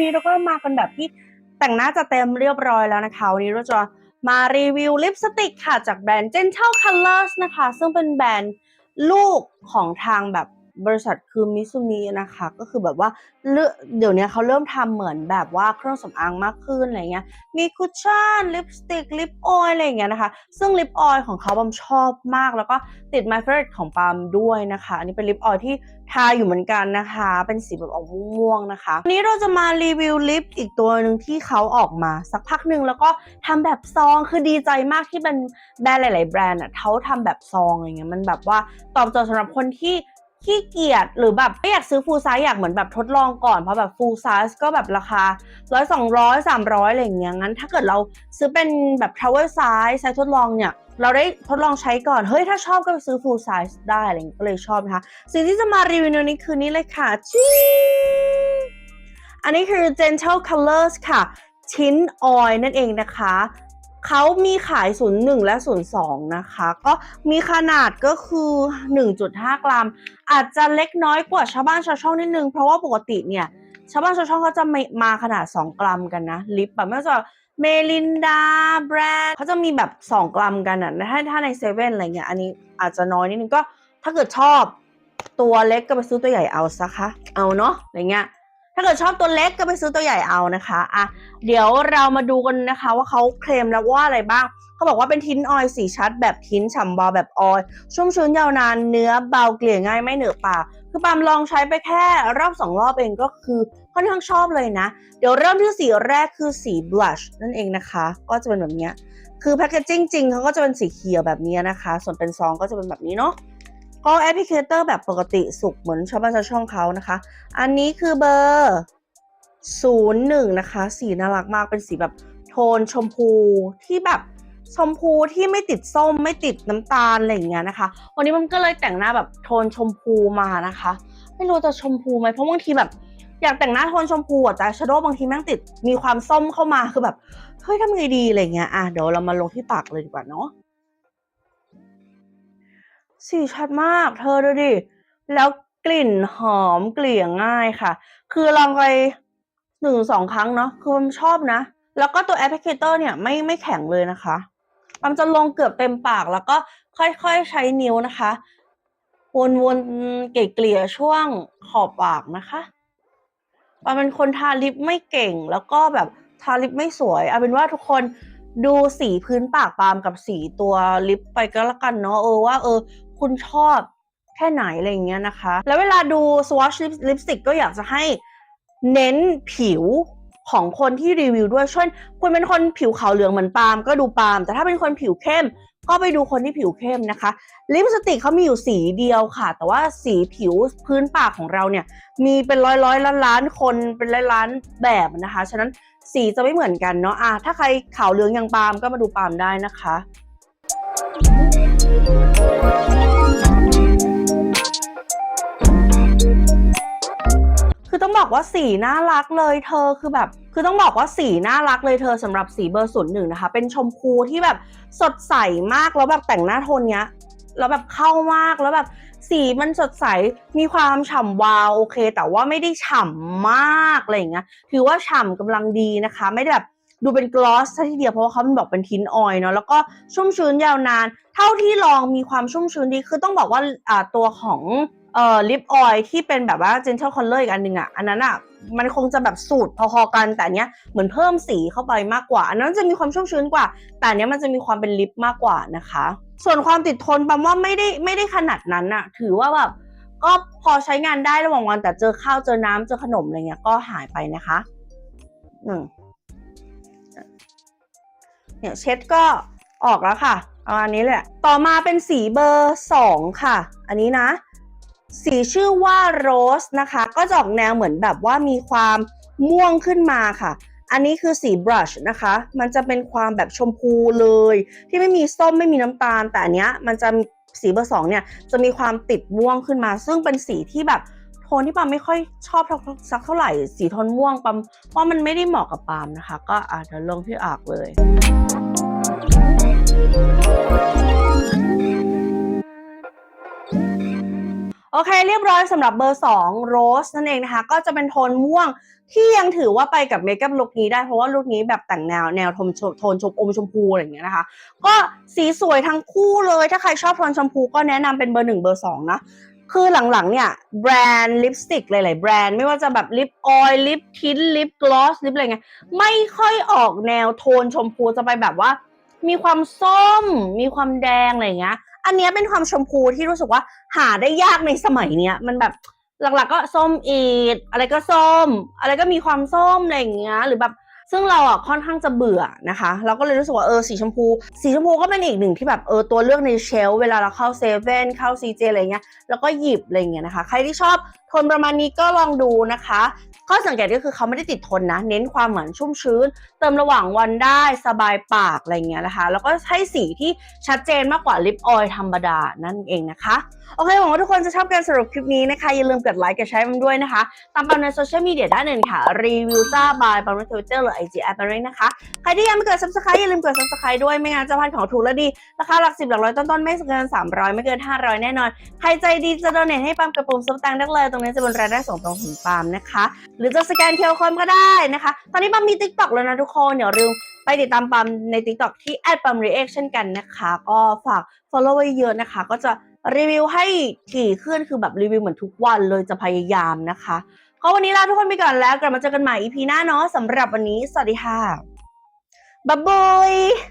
วันนี้เราก็มากันแบบที่แต่งหน้าจะเต็มเรียบร้อยแล้วนะคะ วันนี้เราจะมารีวิวลิปสติกค่ะ จากแบรนด์ Gentle Colors นะคะ ซึ่งเป็นแบรนด์ลูกของทางแบบ บริษัทคือมิซูมินะคะก็คือแบบว่าเลือกเดี๋ยวนี้เขาเริ่มทำเหมือนแบบว่าเครื่องสำอางมากขึ้นอะไรเงี้ยมีคุชชั่นลิปสติกลิปออยล์อะไรเงี้ยนะคะ ซึ่งลิปออยล์ของเขาปามชอบมาก แล้วก็ติด my favorite ของปามด้วยนะคะ อันนี้เป็นลิปออยล์ที่ทาอยู่เหมือนกันนะคะ เป็นสีแบบออกม่วงๆนะคะวันนี้เราจะมารีวิวลิปอีกตัวหนึ่งที่เขาออกมาสักพักหนึ่งแล้วก็ทำแบบซองคือดีใจมากที่เป็นแบรนด์หลาย ๆ แบรนด์อะเขาทำแบบซองอะไรเงี้ยมันแบบว่าตอบโจทย์สำหรับคนที่ ขี้เกียจหรือแบบไม่อยากซื้อฟูลไซส์อยากเหมือนแบบทดลองก่อนเพราะแบบฟูลไซส์ก็แบบราคาร้อยสองร้อยสามร้อยอะไรอย่างเงี้ยงั้น ถ้าเกิดเราซื้อเป็นแบบทราเวลไซส์ไซส์ทดลองเนี่ยเราได้ทดลองใช้ก่อน เฮ้ย ถ้าชอบก็ไปซื้อ full size ได้อะไรเงี้ยก็เลยชอบนะคะ สิ่งที่จะมารีวิวในนี้คือนี้เลยค่ะจิ๊งอันนี้คือ Gentle Colors ค่ะชิ้นออยนั่นเองนะคะ เขามีขาย 01 และ 02 นะคะ ก็มีขนาดก็คือ 1.5 กรัม อาจจะเล็กน้อยกว่าชาวบ้านชาวช่องนิดนึง เพราะว่าปกติเนี่ย ชาวบ้านชาวช่องเขาจะไม่มาขนาด 2 กรัมกันนะ ลิปแบบไม่ว่าจะเมลินดาแบรนด์เขาจะมีแบบ 2 กรัมกันอะถ้าถ้าในเซเว่นอะไรเงี้ยอันนี้อาจจะน้อยนิดนึงก็ถ้าเกิดชอบตัวเล็กก็ไปซื้อตัวใหญ่เอาซะคะเอาเนาะอะไรเงี้ยาเกิดชอบตัวเล็กก็ไปซื้อตัวใหญ่เอานะคะอะเดี๋ยวเรามาดูกันนะคะ ว่าเขาเคลมแล้วว่าอะไรบ้างเขาบอกว่าเป็นทินออยล์สีชัด แบบทินฉ่ำเบาแบบออยล์ชุ่มชื้นยาวนานเนื้อเบาเกลี่ยง่ายไม่เหนอะปากคือปามลองใช้ไปแค่รอบสองรอบเองก็คือค่อนข้างชอบเลยนะ เดี๋ยวเริ่มที่สีแรกคือสี blush นั่นเองนะคะ ก็จะเป็นแบบนี้คือแพคเกจจิ้งจริงเขาก็จะเป็นสีเขียวแบบนี้นะคะ ส่วนเป็นซองก็จะเป็นแบบนี้เนาะ ก็แอปพลิเคเตอร์แบบปกติสุกเหมือนชาวบ้านชาวช่องเขานะคะ อันนี้คือเบอร์ศูนย์หนึ่งนะคะ สีน่ารักมากเป็นสีแบบโทนชมพูที่แบบชมพูที่ไม่ติดส้มไม่ติดน้ำตาลอะไรอย่างเงี้ยนะคะ วันนี้มันก็เลยแต่งหน้าแบบโทนชมพูมานะคะ ไม่รู้จะชมพูไหมเพราะบางทีแบบ อยากแต่งหน้าโทนชมพูแต่ชาโดว์บางทีแม่งติดมีความส้มเข้ามาคือแบบเฮ้ยทำไงดีอะไรเงี้ยอะเดี๋ยวเรามาลงที่ปากเลยดีกว่าเนาะ สีชัดมาก เธอดูดิ แล้วกลิ่นหอมเกลี่ยง่ายค่ะ คือลองไปหนึ่งสองครั้งเนาะ คือมันชอบนะ แล้วก็ตัวแอปพลิเคเตอร์เนี่ยไม่ไม่แข็งเลยนะคะมันจะลงเกือบเต็มปากแล้วก็ค่อยๆใช้นิ้วนะคะ วนๆเกลี่ยช่วงขอบปากนะคะปาเป็นคนทาลิปไม่เก่ง แล้วก็แบบทาลิปไม่สวยเอาเป็นว่าทุกคนดูสีพื้นปากปามกับสีตัวลิปไปก็แล้วกันเนาะเออว่าเออ คุณชอบแค่ไหนอะไรอย่างเงี้ยนะคะ แล้วเวลาดู swatch lip stick ก็อยากจะให้เน้นผิวของคนที่รีวิวด้วยเช่นคุณเป็นคนผิวขาวเหลืองเหมือนปาล์มก็ดูปาล์มแต่ถ้าเป็นคนผิวเข้ม ก็ไปดูคนที่ผิวเข้มนะคะ ลิปสติกเขามีอยู่สีเดียวค่ะ แต่ว่าสีผิวพื้นปากของเราเนี่ย มีเป็นร้อยร้อยล้านล้านคนเป็นล้านล้านแบบนะคะ ฉะนั้นสีจะไม่เหมือนกันเนาะอะถ้าใครขาวเหลืองอย่างปาล์มก็มาดูปาล์มได้นะคะ ต้องบอกว่าสีน่ารักเลยเธอคือแบบ คือต้องบอกว่าสีน่ารักเลยเธอสำหรับสีเบอร์ศูนย์หนึ่งนะคะ เป็นชมพูที่แบบสดใสมากแล้วแบบแต่งหน้าโทนเนี้ยแล้วแบบเข้ามากแล้วแบบสีมันสดใสมีความฉ่ำวาวโอเค แต่ว่าไม่ได้ฉ่ำมากอะไรอย่างเงี้ยถือว่าฉ่ำกำลังดีนะคะ ไม่ได้แบบดูเป็นกลอสซะทีเดียวเพราะว่าเขามันบอกเป็นทินออยเนาะแล้วก็ชุ่มชื้นยาวนาน เท่าที่ลองมีความชุ่มชื้นดีคือต้องบอกว่าตัวของ เอ่อลิปออยล์ที่เป็นแบบว่า gentle color อีกอันหนึ่งอะ อันนั้นอะมันคงจะแบบสูตรพอๆกัน แต่เนี้ยเหมือนเพิ่มสีเข้าไปมากกว่า อันนั้นจะมีความชุ่มชื้นกว่า แต่เนี้ยมันจะมีความเป็นลิปมากกว่านะคะ ส่วนความติดทนแปลว่าไม่ได้ไม่ได้ขนาดนั้นอะถือว่าแบบก็พอใช้งานได้ระหว่างวันแต่เจอข้าวเจอน้ำเจอขนมอะไรเงี้ยก็หายไปนะคะอืมเนี่ยเช็ดก็ออกแล้วค่ะประมาณนี้แหละ ต่อมาเป็นสีเบอร์สองค่ะ อันนี้นะ สีชื่อว่าโรสนะคะ ก็จะออกแนวเหมือนแบบว่ามีความม่วงขึ้นมาค่ะ อันนี้คือสีบรัชนะคะ มันจะเป็นความแบบชมพูเลย ที่ไม่มีส้มไม่มีน้ำตาล แต่อันเนี้ยมันจะสีเบอร์สองเนี่ยจะมีความติดม่วงขึ้นมา ซึ่งเป็นสีที่แบบโทนที่ปามไม่ค่อยชอบสักเท่าไหร่ สีโทนม่วงปามว่ามันไม่ได้เหมาะกับปามนะคะ ก็อาจจะลงที่อากเลย โอเคเรียบร้อยสำหรับเบอร์2โรสนั่นเองนะคะ ก็จะเป็นโทนม่วงที่ยังถือว่าไปกับเมคอัพลุคนี้ได้เพราะว่าลุคนี้แบบแต่งแนวแนวโทนชมโทนชมอมชมพูอะไรอย่างเงี้ยนะคะ ก็สีสวยทั้งคู่เลยถ้าใครชอบโทนชมพูก็แนะนำเป็นเบอร์หนึ่งเบอร์สองนะคือหลังๆเนี่ยแบรนด์ลิปสติกหลายๆแบรนด์ไม่ว่าจะแบบลิปออยล์ลิปทินลิปกลอสลิปอะไรเงี้ยไม่ค่อยออกแนวโทนชมพูจะไปแบบว่า มีความส้ม มีความแดงอะไรเงี้ย อันนี้เป็นความชมพูที่รู้สึกว่าหาได้ยากในสมัยเนี้ยมันแบบหลักๆก็ส้มอีดอะไรก็ส้ม อะไรก็มีความส้มอะไรอย่างเงี้ยหรือแบบซึ่งเราอะค่อนข้างจะเบื่อนะคะ เราก็เลยรู้สึกว่าเออสีชมพู สีชมพูก็เป็นอีกหนึ่งที่แบบเออตัวเลือกในเชลเวลาเราเข้าเซเว่นเข้าซีเจอะไรเงี้ยแล้วก็หยิบอะไรเงี้ยนะคะ ใครที่ชอบโทนประมาณนี้ก็ลองดูนะคะ ข้อสังเกตก็คือเขาไม่ได้ติดทนนะ เน้นความเหมือนชุ่มชื้น เติมระหว่างวันได้สบายปากอะไรเงี้ยนะคะ แล้วก็ให้สีที่ชัดเจนมากกว่าลิปออยล์ธรรมดานั่นเองนะคะ โอเคหวังว่าทุกคนจะชอบการสรุปคลิปนี้นะคะ อย่าลืมกดไลค์กดแชร์มันด้วยนะคะ ตามปันในโซเชียลมีเดียด้านอื่นค่ะ รีวิวจ้าบายปันในทวิตเตอร์หรือไอจีแอปปันเลนะคะ ใครที่ยังไม่กด subscribe อย่าลืมกด subscribe ด้วยไม่งั้นจะพลาดของถูกและดี ราคาหลักสิบหลักร้อยต้นๆ ไม่เกิน300ไม่เกิน500แน่นอน ใครใจดีจะโดเนทให้ปาล์มกระปุ่มซุปตังได้เลยตรงนี้จะเป็นรายได้ส่งตรงถึงปาล์มนะคะ หรือจะสแกนเคอร์โคดก็ได้นะคะ ตอนนี้ปาล์มมี TikTok แล้วนะทุกคนอย่าลืมไปติดตามปาล์มใน TikTok ที่ @pamreact เช่นกันนะคะ ก็ฝาก follow ไว้เยอะนะคะ ก็จะ รีวิวให้ถี่ขึ้นคือแบบรีวิวเหมือนทุกวันเลยจะพยายามนะคะก็วันนี้ลาทุกคนไปก่อนแล้ว กลับมาเจอกันใหม่ EP หน้าเนาะสำหรับวันนี้ สวัสดีค่ะบ๊ายบาย